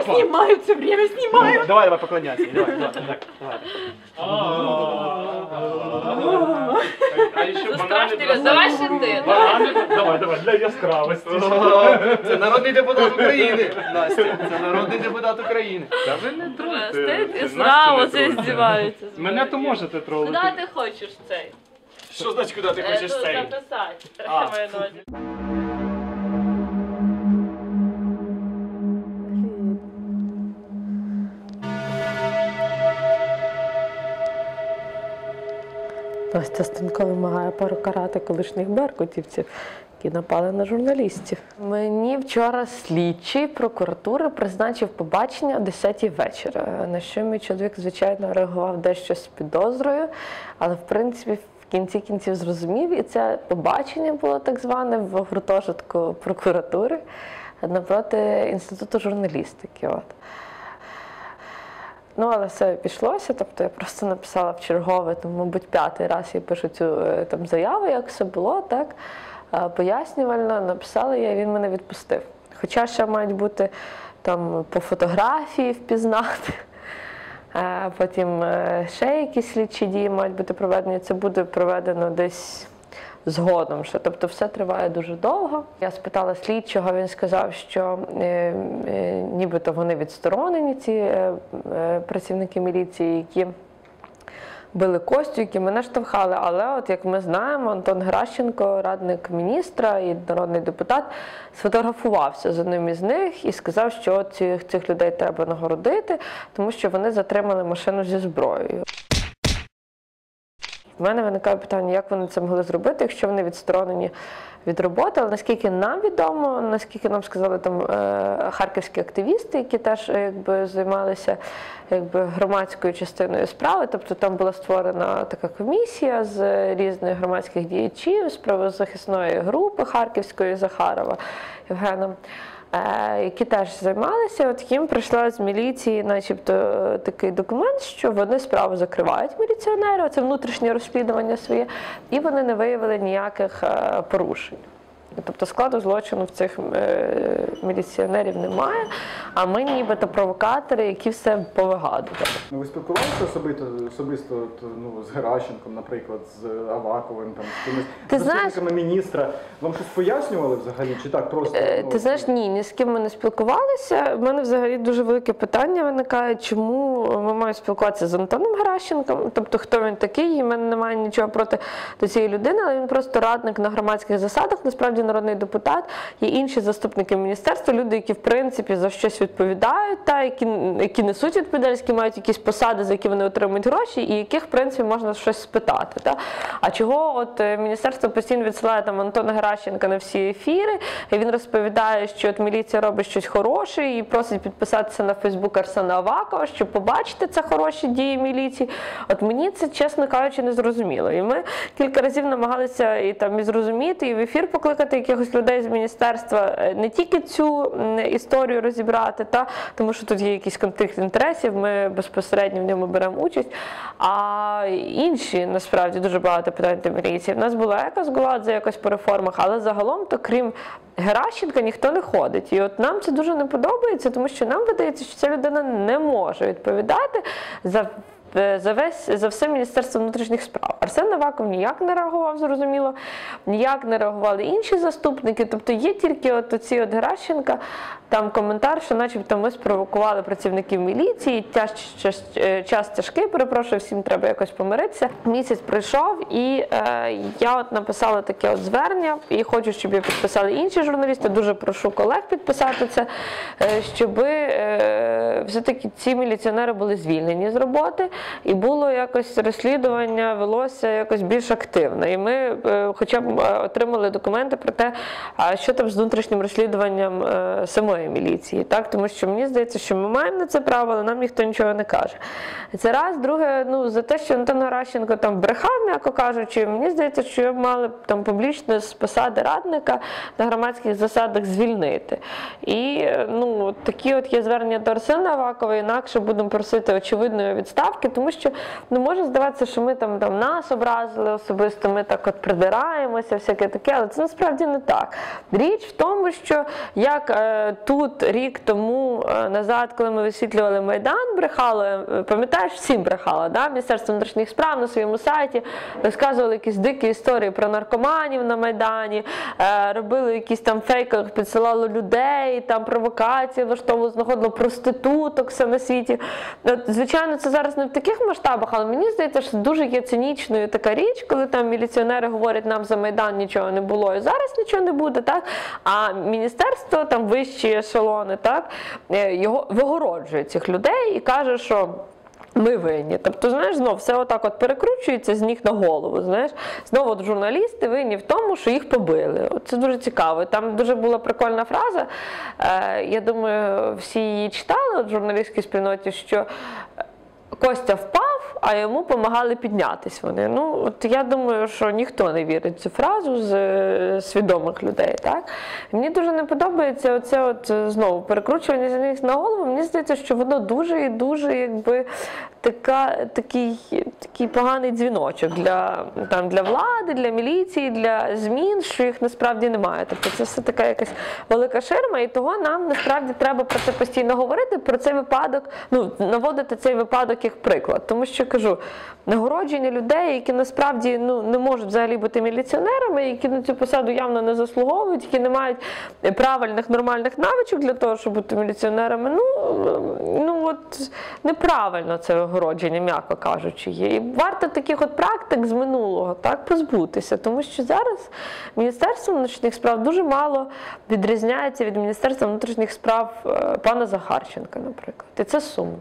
Опа. снимаю, все время снимаю. Ну, Давай, давай, поклоняйся. Давай, давай, так, давай. А ще Це страшно. Давай ще ти. Банани, давай, давай, для яскравості. Це народний депутат України, Настя. Це народний депутат України. Та ви не тролите. Зразу не це здіваються. з Мене то можете тролити. Куди ти хочеш цей? Що значить, куди ти Е, хочеш тут цей? Записати. А. Я Настя Станко вимагає покарати колишніх беркутівців, які напали на журналістів. Мені вчора слідчий прокуратури призначив побачення о 10 вечора. На що мій чоловік, звичайно, реагував дещо з підозрою, але в принципі. В кінці кінців зрозумів, і це побачення було так зване в гуртожитку прокуратури напроти інституту журналістики. От. Ну, але все пішлося. Тобто я просто написала в чергове, там, мабуть, п'ятий раз я пишу цю е, там заяву, як все було, так пояснювально написала я, і він мене відпустив. Хоча ще мають бути там по фотографії впізнати. Потім е, ще якісь слідчі дії мають бути проведені. Це буде проведено десь згодом. Ще. Тобто все триває дуже довго. Я спитала слідчого, він сказав, що е, е, нібито вони відсторонені, ці е, е, працівники міліції, які били Костю, які мене штовхали. Але, от як ми знаємо, Антон Гращенко, радник міністра і народний депутат, сфотографувався з одним із них і сказав, що цих, цих людей треба нагородити, тому що вони затримали машину зі зброєю. В мене виникає питання, як вони це могли зробити, якщо вони відсторонені від роботи. Але наскільки нам відомо, наскільки нам сказали там е, харківські активісти, які теж е, якби займалися якби громадською частиною справи, тобто там була створена така комісія з різних громадських діячів з правозахисної групи Харківської Захарова Євгеном. Е, Які теж займалися, от їм прийшла з міліції, начебто, е, такий документ, що вони справу закривають міліціонери, це внутрішнє розслідування своє, і вони не виявили ніяких е, порушень. Тобто складу злочину в цих е, міліціонерів немає, а ми нібито провокатори, які все повигадували. Ну, ви спілкувалися особисто, особисто ну, з Геращенком, наприклад, з Аваковим, там, з кимось Ти з знаєш- міністра. Вам щось пояснювали взагалі? Чи так просто? Е, ну, Ти знаєш, ні, ні з ким ми не спілкувалися. У мене взагалі дуже велике питання виникає, чому ми маємо спілкуватися з Антоном Геращенком, тобто хто він такий, і в мене немає нічого проти до цієї людини, але він просто радник на громадських засадах, насправді народний депутат. Є інші заступники міністерства, люди, які в принципі за щось відповідають, та які, які несуть відповідальність, які мають якісь посади, за які вони отримують гроші, і яких в принципі можна щось спитати. Та? А чого от е, міністерство постійно відсилає там Антона Геращенка на всі ефіри, і він розповідає, що от міліція робить щось хороше і просить підписатися на Фейсбук Арсена Авакова, щоб побачити це хороші дії міліції. От мені це, чесно кажучи, не зрозуміло. І ми кілька разів намагалися і там і зрозуміти, і в ефір покликати якихось людей з міністерства, е, не тільки цю історію розібрати, та тому що тут є якийсь конфлікт інтересів, ми безпосередньо в ньому беремо участь. А інші насправді дуже багато питань до міліції. В нас була якась Голадзе якось по реформах, але загалом, то крім Геращенка, ніхто не ходить. І от нам це дуже не подобається, тому що нам видається, що ця людина не може відповідати за. е, За весь за все Міністерство внутрішніх справ Арсен Наваков ніяк не реагував, зрозуміло, ніяк не реагували інші заступники. Тобто є тільки от оці от Геращенка, там коментар, що начебто ми спровокували працівників міліції. Тяж, час, е, час тяжкий, перепрошую, всім треба якось помиритися. Місяць пройшов, і е, я от написала таке от звернення, і хочу, щоб його підписали інші журналісти. Дуже прошу колег підписати це, е, щоб е, все-таки ці міліціонери були звільнені з роботи, і було якось розслідування велося якось більш активно. І ми е, хоча б е, отримали документи про те, що там з внутрішнім розслідуванням е, самої міліції. Так? Тому що мені здається, що ми маємо на це право, але нам ніхто нічого не каже. Це раз, друге, ну за те, що Антон Геращенко там брехав, м'яко кажучи, мені здається, що його мали б там публічно з посади радника на громадських засадах звільнити. І ну, такі от є звернення до Арсена Авакова, інакше будемо просити очевидної відставки, тому що ну, може здаватися, що ми там, там нас образили особисто, ми так от придираємося, всяке таке, але це насправді не так. Річ в тому, що як е, тут рік тому тому е, назад, коли ми висвітлювали Майдан, брехали, е, пам'ятаєш, всім брехала, да? Міністерство внутрішніх справ на своєму сайті розказували якісь дикі історії про наркоманів на Майдані, е, робили якісь там фейки, підсилали людей, там провокації влаштовували, знаходили проституток все на світі. От, звичайно, це зараз не в таких масштабах, але мені здається, що дуже є цинічною така річ, коли там міліціонери говорять, нам за Майдан нічого не було, і зараз нічого не буде, так? А міністерство, там вищі ешелони, так, е, його вигороджує цих людей і каже, що. Ми винні. Тобто, знаєш, знов все отак от перекручується з ніг на голову. Знаєш, знову от журналісти винні в тому, що їх побили. Це дуже цікаво. Там дуже була прикольна фраза. Е, я думаю, всі її читали в журналістській спільноті, що Костя впав, а йому допомагали піднятись вони. Ну, от я думаю, що ніхто не вірить в цю фразу з е, свідомих людей. Так? Мені дуже не подобається оце от е, знову перекручування з них на голову. Мені здається, що воно дуже і дуже якби така, такий, такий поганий дзвіночок для, там, для влади, для міліції, для змін, що їх насправді немає. Тобто це все така якась велика ширма, і того нам насправді треба про це постійно говорити, про цей випадок, ну, наводити цей випадок як приклад. Тому що кажу, нагородження людей, які насправді ну, не можуть взагалі бути міліціонерами, які на цю посаду явно не заслуговують, які не мають правильних нормальних навичок для того, щоб бути міліціонерами. Ну, ну от неправильно це огородження, м'яко кажучи, є. І варто таких от практик з минулого так позбутися, тому що зараз Міністерство внутрішніх справ дуже мало відрізняється від Міністерства внутрішніх справ е, пана Захарченка, наприклад. І це сумно.